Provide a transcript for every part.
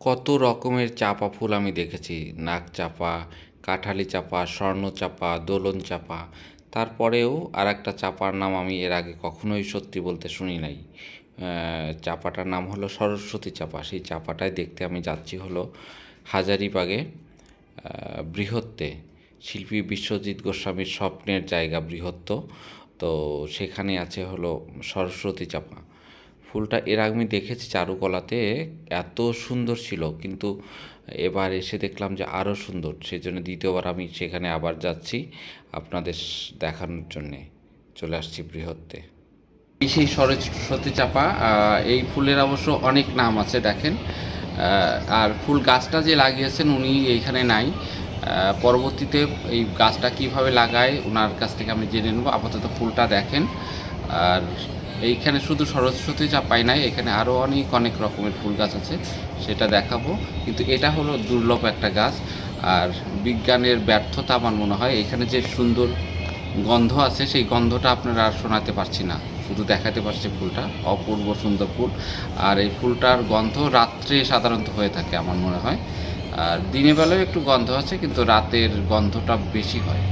কত রকমের চাপা ফুল আমি দেখেছি। নাক চাপা, কাঠালি চাপা, স্বর্ণ চাপা, দোলন চাপা। তারপরেও আর একটা চাপার নাম আমি এর আগে কখনোই সত্যি বলতে শুনি নাই। চাপাটার নাম হলো সরস্বতী চাপা। সেই চাপাটায় দেখতে আমি যাচ্ছি হলো হাজারিবাগে বৃহত্তে। শিল্পী বিশ্বজিৎ গোস্বামীর স্বপ্নের জায়গা বৃহত্ত। তো সেখানে আছে হলো সরস্বতী চাপা। ফুলটা এর আগে আমি দেখেছি চারুকলাতে, এত সুন্দর ছিল। কিন্তু এবার এসে দেখলাম যে আরও সুন্দর। সেই জন্য দ্বিতীয়বার আমি সেখানে আবার যাচ্ছি আপনাদের দেখানোর জন্যে। চলে আসছি বৃহত্তে। এই সেই সরস্বতী চাপা এই ফুলের অবশ্য অনেক নাম আছে, দেখেন। আর ফুল গাছটা যে লাগিয়েছেন উনি এইখানে নাই। পরবর্তীতে এই গাছটা কীভাবে লাগায় ওনার কাছ থেকে আমি জেনে নেব। আপাতত ফুলটা দেখেন। আর এইখানে শুধু সরস্বতী চাপাই নাই, এখানে আরও অনেক অনেক রকমের ফুল গাছ আছে, সেটা দেখাবো। কিন্তু এটা হলো দুর্লভ একটা গাছ, আর বিজ্ঞানের ব্যর্থতা আমার মনে হয়, এখানে যে সুন্দর গন্ধ আছে, সেই গন্ধটা আপনারা আর শোনাতে পারছি না। শুধু দেখাতে পারছি ফুলটা, অপূর্ব সুন্দর ফুল। আর এই ফুলটার গন্ধ রাত্রে সাধারণত হয়ে থাকে আমার মনে হয়। আর দিনের বেলাও একটু গন্ধ আছে, কিন্তু রাতের গন্ধটা বেশি হয়।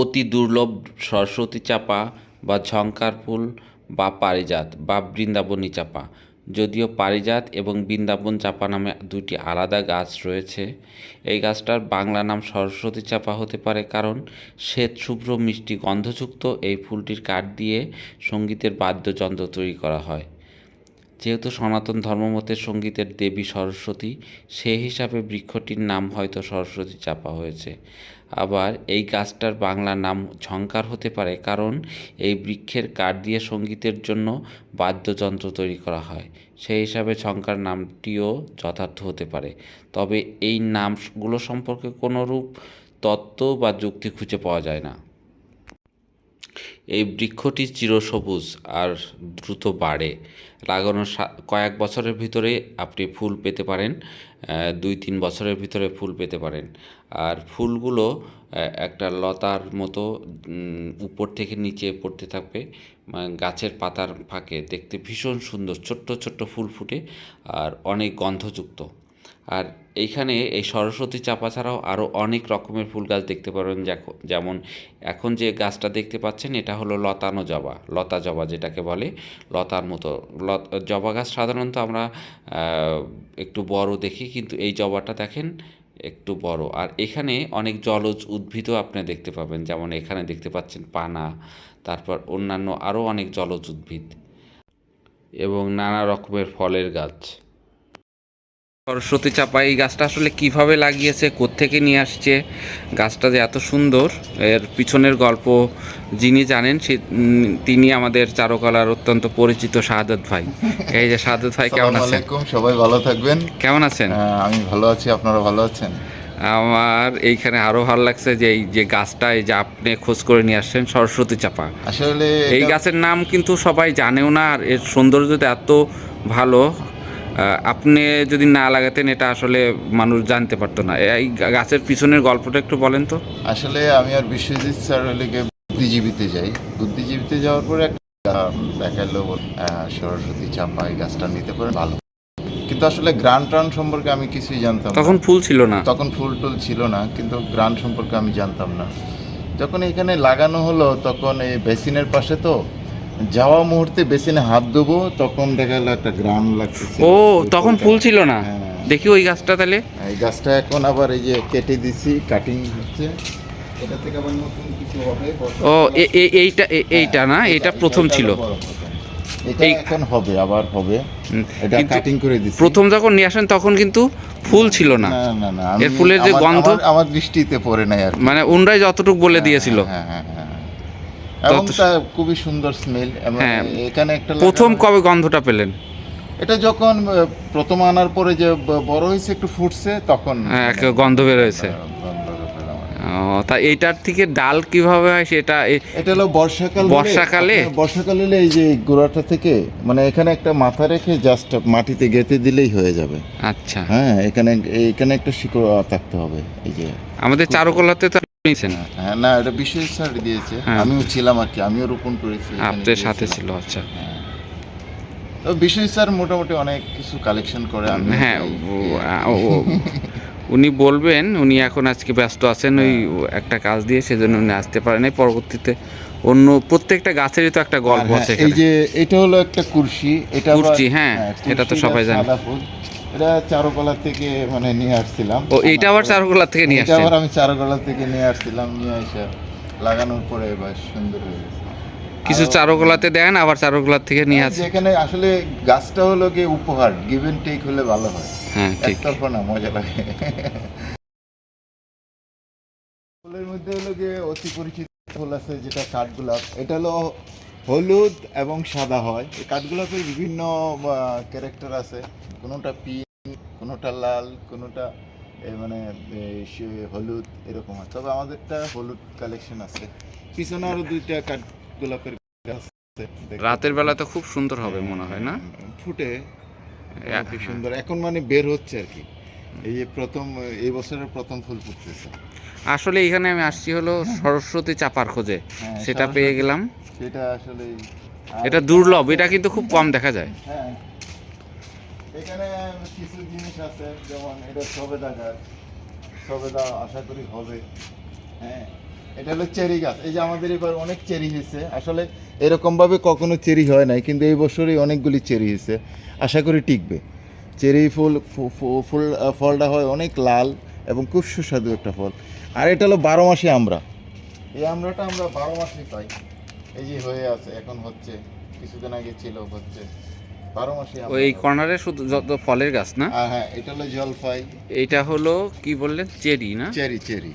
অতি দুর্লভ সরস্বতী চাপা বা ঝঙ্কার ফুল বা পারিজাত বা বৃন্দাবনী চাপা। যদিও পারিজাত এবং বৃন্দাবন চাপা নামে দুটি আলাদা গাছ রয়েছে, এই গাছটার বাংলা নাম সরস্বতী চাপা হতে পারে কারণ শ্বেত শুভ্র মিষ্টি গন্ধযুক্ত এই ফুলটির কাঠ দিয়ে সঙ্গীতের বাদ্যযন্ত্র তৈরি করা হয়। যেহেতু সনাতন ধর্মমতে সঙ্গীতের দেবী সরস্বতী সেই হিসাবে বৃক্ষটির নাম হয়তো সরস্বতী চাপা হয়েছে। আবার এই গাছটার বাংলা নাম ঝঙ্কার হতে পারে কারণ এই বৃক্ষের কাঠ দিয়ে সঙ্গীতের জন্য বাদ্যযন্ত্র তৈরি করা হয়। সেই হিসাবে ঝঙ্কার নামটিও যথার্থ হতে পারে। তবে এই নামগুলো সম্পর্কে কোনো রূপ তত্ত্ব বা যুক্তি খুঁজে পাওয়া যায় না। এই বৃক্ষটি চিরসবুজ আর দ্রুত বাড়ে। লাগানোর কয়েক বছরের ভিতরে আপনি ফুল পেতে পারেন দুই তিন বছরের ভিতরে ফুল পেতে পারেন। আর ফুলগুলো একটা লতার মতো উপর থেকে নিচে পড়তে থাকবে মানে গাছের পাতার ফাঁকে। দেখতে ভীষণ সুন্দর, ছোট্ট ছোট্ট ফুল ফুটে আর অনেক গন্ধযুক্ত। আর এইখানে এই সরস্বতী চাপা ছাড়াও আরও অনেক রকমের ফুল গাছ দেখতে পারবেন যেমন এখন যে গাছটা দেখতে পাচ্ছেন, এটা হলো লতানো জবা, লতা জবা যেটাকে বলে, লতার মতো জবা গাছ সাধারণত আমরা একটু বড় দেখি, কিন্তু এই জবাটা দেখেন, একটু বড়। আর এখানে অনেক জলজ উদ্ভিদও আপনি দেখতে পাবেন, যেমন এখানে দেখতে পাচ্ছেন পানা, তারপর অন্যান্য আরও অনেক জলজ উদ্ভিদ এবং নানা রকমের ফলের গাছ। সরস্বতী চাপা এই গাছটা আসলে কীভাবে লাগিয়েছে কোত্থেকে নিয়ে আসছে? গাছটা যে এত সুন্দর এর পিছনের গল্প যিনি জানেন সে তিনি আমাদের চারুকলার অত্যন্ত পরিচিত শাহাদত ভাই। এই যে শাহাদত ভাই কেমন আছেন? সবাই ভালো থাকবেন। কেমন আছেন? আমি ভালো আছি আপনারা ভালো আছেন? আমার এইখানে আরও ভালো লাগছে যে এই যে গাছটা এই যে আপনি খোঁজ করে নিয়ে আসছেন সরস্বতী চাপা। আসলে এই গাছের নাম কিন্তু সবাই জানেও না আর এর সৌন্দর্য এত ভালো। আপনি যদি না লাগাতেন এটা আসলে মানুষ জানতে পারতো না। এই গাছের পিছনের গল্পটা একটু বলেন তো। আসলে আমি আর বিশ্বজিৎ স্যার হলে বুদ্ধিজীবীতে যাই। বুদ্ধিজীবীতে যাওয়ার পরে একটা দেখাল সরস্বতী চাপা এই গাছটা নিতে পারে ভালো। কিন্তু আসলে গ্রান টান সম্পর্কে আমি কিছুই জানতাম তখন ফুল ছিল না। তখন ফুল টুল ছিল না কিন্তু গ্রান সম্পর্কে আমি জানতাম না। যখন এখানে লাগানো হলো তখন এই বেসিনের পাশে তো যাওয়া মুহূর্তে বেসিনে হাত দেবো তখন দেখা গেলো একটা গ্রাম লাগছে ও তখন ফুল ছিল না? হ্যাঁ। দেখি ওই গাছটা তাহলে। এই গাছটা এখন আবার এই যে কেটে দিছি কাটিং হচ্ছে। এটা থেকে আবার নতুন কিছু হবে ও এ- এ- এইটা এইটা না? এটা প্রথম ছিল। এখন হবে আবার হবে। এটা কাটিং করে দিছি। প্রথম যখন নিয়ে আসেন তখন কিন্তু ফুল ছিল না। না না না এর ফুলের যে গন্ধ- আমার- দৃষ্টিতে পড়ে নাই আর মানে উনরাই যতটুকু বলে দিয়েছিল। হ্যাঁ হ্যাঁ হ্যাঁ। এবং তা খুবই সুন্দর স্মেল হ্যাঁ। এখানে একটা প্রথম কবে গন্ধটা পেলেন? এটা যখন প্রথম আনার পরে যে বড় হয়েছে একটু ফুটছে তখন হ্যাঁ, গন্ধ বের হয়েছে। তা এইটার থেকে ডাল কীভাবে হয় সেটা এটা হলো বর্ষাকাল বর্ষাকালে? বর্ষাকাল এই যে গোড়াটা থেকে মানে এখানে একটা মাথা রেখে জাস্ট মাটিতে গেঁথে দিলেই হয়ে যাবে। আচ্ছা। হ্যাঁ এখানে এখানে একটা শিকড় থাকতে হবে এই যে। আমাদের চারুকলাতে তো হ্যাঁ না এটা বিশেষ দিয়েছে। হ্যাঁ। আমিও ছিলাম আর কি আমিও রোপণ করেছি আপনার সাথে ছিল আচ্ছা। তো বিশ্বজিৎ স্যার মোটামুটি অনেক কিছু কালেকশন করে আমি হ্যাঁ ও- উনি বলবেন উনি এখন আজকে ব্যস্ত আছেন ওই একটা কাজ দিয়ে সেজন্য উনি আসতে পারেন পরবর্তীতে অন্য প্রত্যেকটা গাছেরই তো একটা গল্প হ্যাঁ, আছে এই যে এটা হলো একটা কুরসি এটা কুরসি, হ্যাঁ, এটা তো সবাই জানে। এটা চারুকলা থেকে মানে নিয়ে আসছিলাম। ও এইটা আবার চারুকলা থেকে নিয়ে এটা আবার আমি চারুকলা থেকে নিয়ে আসছিলাম নিয়ে এসে লাগানোর পরে এবার সুন্দর হয়ে গেছে। কিছু চারুকলাতে দেন আবার চারুকলার থেকে নিয়ে আসেন যেখানে আসলে গাছটা হলো কি উপহার গিভ এন্ড টেক হলে ভালো হয়। হ্যাঁ ঠিক। না মজা লাগে। ফুলের মধ্যে হলো যে অতি পরিচিত ফুল আছে যেটা কাঠগোলাপ এটা হলো হলুদ এবং সাদা হয়। এই কাঠগোলাপের বিভিন্ন ক্যারেক্টার আছে। কোনোটা পিঙ্ক কোনোটা লাল কোনোটা মানে হলুদ এরকম হয় তবে আমাদেরটা হলুদ কালেকশন আছে। পিছনে আরও দুইটা কাঠগোলাপের আছে রাতের বেলা তো খুব সুন্দর হবে মনে হয় না? ফুটে। এ- সুন্দর। এখন মানে বের হচ্ছে আর কি। এই যে প্রথম এই বছরের প্রথম ফুল ফুটতেছে। আসলে এখানে আমি আসছি হলো সরস্বতী চাপার খোঁজে। হ্যাঁ, সেটা পেয়ে গেলাম। সেটা আসলে এটা দুর্লভ এটা কিন্তু খুব কম দেখা যায়। হ্যাঁ। এখানে কিছু জিনিস আছে যেমন এটা সবেদা গাছ। সবেদা আশা করি হবে। হ্যাঁ এটা হলো চেরি গাছ। এই যে আমাদের এবার অনেক চেরি হয়েছে। আসলে এরকম ভাবে কখনো চেরি হয় নাই কিন্তু এই বছরই অনেকগুলি চেরি হয়েছে। আশা করি টিকবে। চেরি ফুল ফুল ফলটা হয় অনেক লাল এবং খুব সুস্বাদু একটা ফল। আর এটা হলো বারো মাসে আমরা। এই আমরাটা আমরা বারো মাসে পাই। এই যে হয়ে আছে এখন হচ্ছে কিছুদিন আগে ছিল হচ্ছে বারো মাসে ওই কর্নারে শুধু যত ফলের গাছ না? হ্যাঁ এটা হলো জলপাই এইটা হলো কি বললেন? চেরি না? Cherry cherry.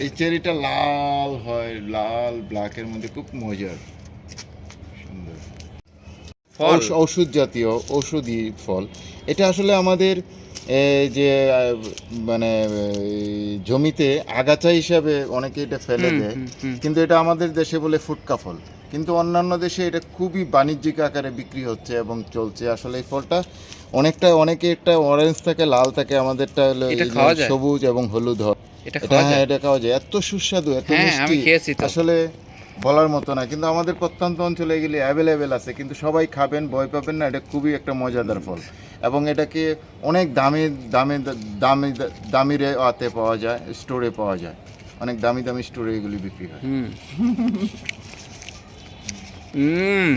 এই চেরিটা লাল হয় লাল ব্ল্যাকের মধ্যে খুব মজার। সুন্দর। ফল? ওষুধ জাতীয় ঔষধি ফল। এটা আসলে আমাদের যে মানে জমিতে আগাছা হিসাবে অনেকে এটা ফেলে দেয়। কিন্তু এটা আমাদের দেশে বলে ফুটকা ফল কিন্তু অন্যান্য দেশে এটা খুবই বাণিজ্যিক আকারে বিক্রি হচ্ছে এবং চলছে। আসলে এই ফলটা অনেকটা অনেকে একটা অরেঞ্জ থাকে লাল থাকে আমাদেরটা? সবুজ এবং হলুদ হয়। এটা এটা খাওয়া হ্যাঁ যায়? এটা খাওয়া যায়। এত সুস্বাদু এত হ্যাঁ, আমি মিষ্টি খেয়েছি আসলে বলার মতো না কিন্তু আমাদের প্রত্যন্ত অঞ্চলে এগুলি অ্যাভেলেবেল আছে কিন্তু সবাই খাবেন ভয় পাবেন না এটা খুবই একটা মজাদার ফল। এবং এটাকে অনেক দামি দামি দামি দামি রেতে পাওয়া যায় স্টোরে পাওয়া যায়। অনেক দামি দামি স্টোরে এগুলি বিক্রি হয়।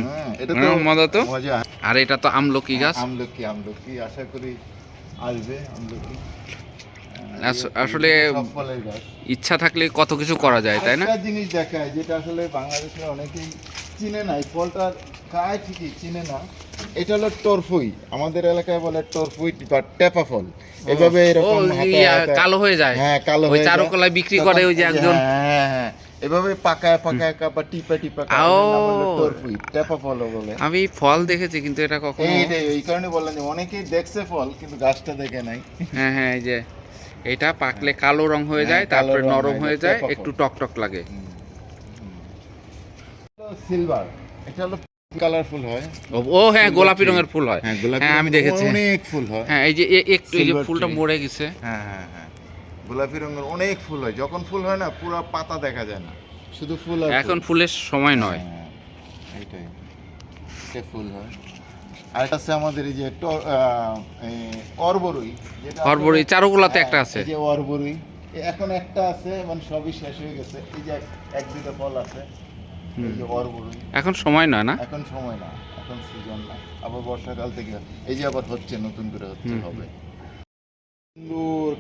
হ্যাঁ, এটা হুম, মজা তো। মজা। আর এটা তো আমলকি গাছ। আমলকি আমলকি আশা করি আসবে আমলকি। আসলে ইচ্ছা থাকলে কত কিছু করা যায় তাই না? জিনিস দেখায় যেটা আসলে বাংলাদেশে অনেকেই চিনে না এই ফলটা খায় ঠিকই চিনে না এটা হলো টরফুই। আমাদের এলাকায় বলে টরফুই বা টেপা ফল। এভাবে এরকম কালো হয়ে যায়। হ্যাঁ কালো হয়ে যায়। চারুকলায় বিক্রি করে ওই যে একজন। হ্যাঁ হ্যাঁ, হ্যাঁ। এভাবে পাকায় পাকায় বা টিপা টিপা টরফুই টেপা ফল বলে। আমি ফল দেখেছি কিন্তু এটা কখনো এইটাই এই কারণে বললাম যে অনেকেই দেখছে ফল কিন্তু গাছটা দেখে নাই। হ্যাঁ হ্যাঁ এই যে এটা পাকলে কালো রং হয়ে যায় হ্যাঁ, তারপরে নরম হয়ে যায়, একটু ফল। টক টক লাগে। সিলভার। এটা হলো কালারফুল হয়। ও- হ্যাঁ গোলাপি রঙের ফুল হয়। হ্যাঁ গোলাপি হ্যাঁ আমি দেখেছি। অনেক ফুল হয়। হ্যাঁ এই যে একটু এই যে ফুলটা মরে গেছে। হ্যাঁ হ্যাঁ হ্যাঁ। গোলাপি রঙের অনেক ফুল হয়। যখন ফুল হয় না পুরো পাতা দেখা যায় না। শুধু ফুল এখন ফুলের সময় নয়। হ্যাঁ, এইটাই। ফুল হয়। আর এটা আছে আমাদের এই যে ট- আহ, অরবরুই যেটা অরবরুই, চারুকলাতে হ্যাঁ, একটা আছে। এই যে অরবরুই এখন একটা আছে মানে সবই শেষ হয়ে গেছে। এই যে এক- এক দুটো ফল আছে এই যে অরবরুই। এখন সময় নয় না? এখন সময় না এখন সিজন না। আবার বর্ষাকাল থেকে এই যে আবার হচ্ছে নতুন করে হচ্ছে হবে। সুন্দর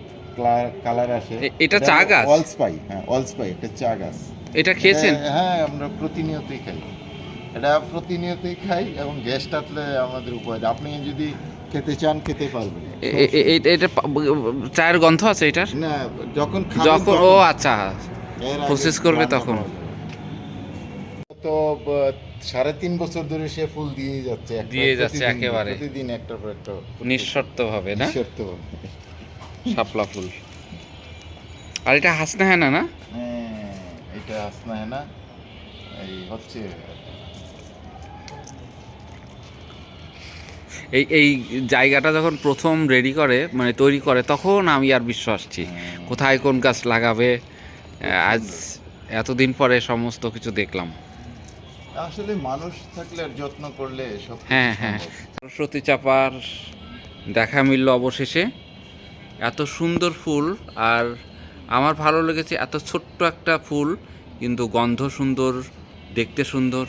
কালার আসে। এটা চা গাছ? অলস্পাই হ্যাঁ অলস্পাই এটা চা গাছ। এটা খেয়েছেন? হ্যাঁ আমরা প্রতিনিয়তই খাই। এটা প্রতিনিয়তই খাই এবং গ্যাস টাতলে আমাদের উপায় আপনি যদি খেতে চান খেতে পারবেন। এটা চায়ের গন্ধ আছে এটার? না যখন যখন ও আচ্ছা। প্রসেস করবে তখন। তো সাড়ে তিন বছর ধরে সে ফুল দিয়ে যাচ্ছে দিয়ে যাচ্ছে একেবারে। প্রতিদিন একটা পর একটা নিঃশর্ত ভাবে না? নিঃশর্ত। শাপলা ফুল। আর এটা হাসনা হ্যাঁ না? না হ্যাঁ এটা আসনা হ্যাঁ না এই হচ্ছে এই এই জায়গাটা যখন প্রথম রেডি করে মানে তৈরি করে তখন আমি আর বিশ্বাসছি। কোথায় কোন গাছ লাগাবে আজ এতদিন পরে সমস্ত কিছু দেখলাম। আসলে মানুষ থাকলে আর যত্ন করলে সব হ্যাঁ হ্যাঁ। সরস্বতী চাপার দেখা মিলল অবশেষে। এত সুন্দর ফুল আর আমার ভালো লেগেছে এত ছোট্ট একটা ফুল কিন্তু গন্ধ সুন্দর দেখতে সুন্দর।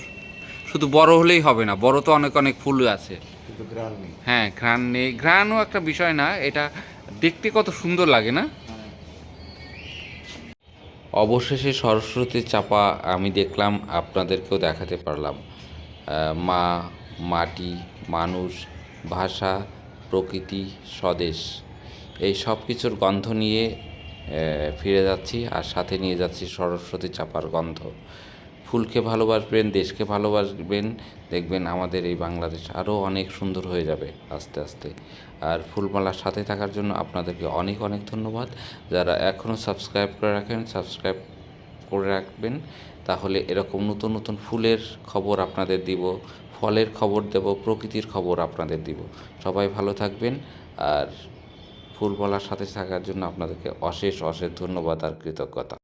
শুধু বড় হলেই হবে না বড় তো অনেক অনেক ফুল আছে। কিন্তু গ্রাম নেই। হ্যাঁ ঘ্রাণ নেই। ঘ্রাণও একটা বিষয় না এটা দেখতে কত সুন্দর লাগে না? অবশেষে সরস্বতী চাপা আমি দেখলাম আপনাদেরকেও দেখাতে পারলাম। মা মাটি মানুষ ভাষা প্রকৃতি স্বদেশ এই সব কিছুর গন্ধ নিয়ে ফিরে যাচ্ছি আর সাথে নিয়ে যাচ্ছি সরস্বতী চাপার গন্ধ। ফুলকে ভালোবাসবেন, দেশকে ভালোবাসবেন, দেখবেন আমাদের এই বাংলাদেশ আরও অনেক সুন্দর হয়ে যাবে আস্তে আস্তে। আর ফুলমালার সাথে থাকার জন্য আপনাদেরকে অনেক অনেক ধন্যবাদ। যারা এখনও সাবস্ক্রাইব করে রাখেন, সাবস্ক্রাইব করে রাখবেন, তাহলে এরকম নতুন নতুন ফুলের খবর আপনাদের দিব, ফলের খবর দেব, প্রকৃতির খবর আপনাদের দিব। সবাই ভালো থাকবেন, আর ফুলমালার সাথে থাকার জন্য আপনাদেরকে অশেষ অশেষ ধন্যবাদ আর কৃতজ্ঞতা।